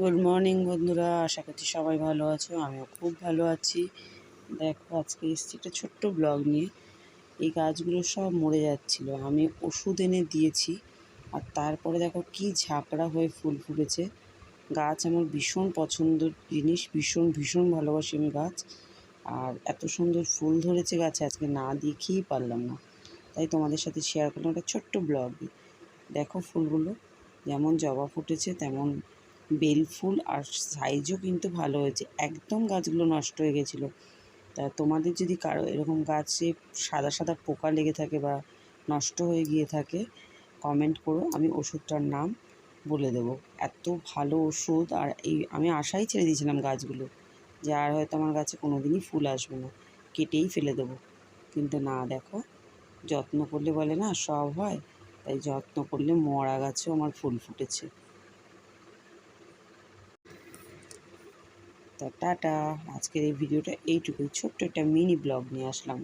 Good morning বন্ধুরা। আশা করছি সবাই ভালো আছো, আমিও খুব ভালো আছি। দেখো, আজকে এসেছি একটা ছোট্ট ব্লগ নিয়ে। এই গাছগুলো সব মরে যাচ্ছিল। আমি ওষুধ এনে দিয়েছি। আর তারপরে দেখো, কি ঝাঁকড়া হয়ে ফুল ফুটেছে। গাছ আমার ভীষণ পছন্দের জিনিস, ভীষণ ভীষণ ভালোবাসি আমি গাছ। আর এত সুন্দর ফুল ধরেছে গাছে, আজকে না দেখিয়েই পারলাম না। তাই তোমাদের সাথে শেয়ার করলাম একটা ছোট্ট ব্লগ দেখো ফুলগুলো, যেমন জবা ফুটেছে, তেমন বেল ফুল আর সাইজও কিন্তু ভালো হয়েছে। একদম গাছগুলো নষ্ট হয়ে গেছিল। তা তোমাদের যদি কারও এরকম গাছে সাদা সাদা পোকা লেগে থাকে বা নষ্ট হয়ে গিয়ে থাকে কমেন্ট করো। আমি ওষুধটার নাম বলে দেবো। এত ভালো ওষুধ আর এই আমি আশাই ছেড়ে দিয়েছিলাম গাছগুলো যে আর হয়তো আমার গাছে কোনো দিনই ফুল আসবে না। কেটেই ফেলে দেবো। কিন্তু না, দেখো, যত্ন করলে বলে না, সব হয়। তাই যত্ন করলে মরা গাছেও আমার ফুল ফুটেছে। তা টাটা। আজকের এই ভিডিওটা এইটুকুই। ছোট্ট একটা মিনি ব্লগ নিয়ে আসলাম।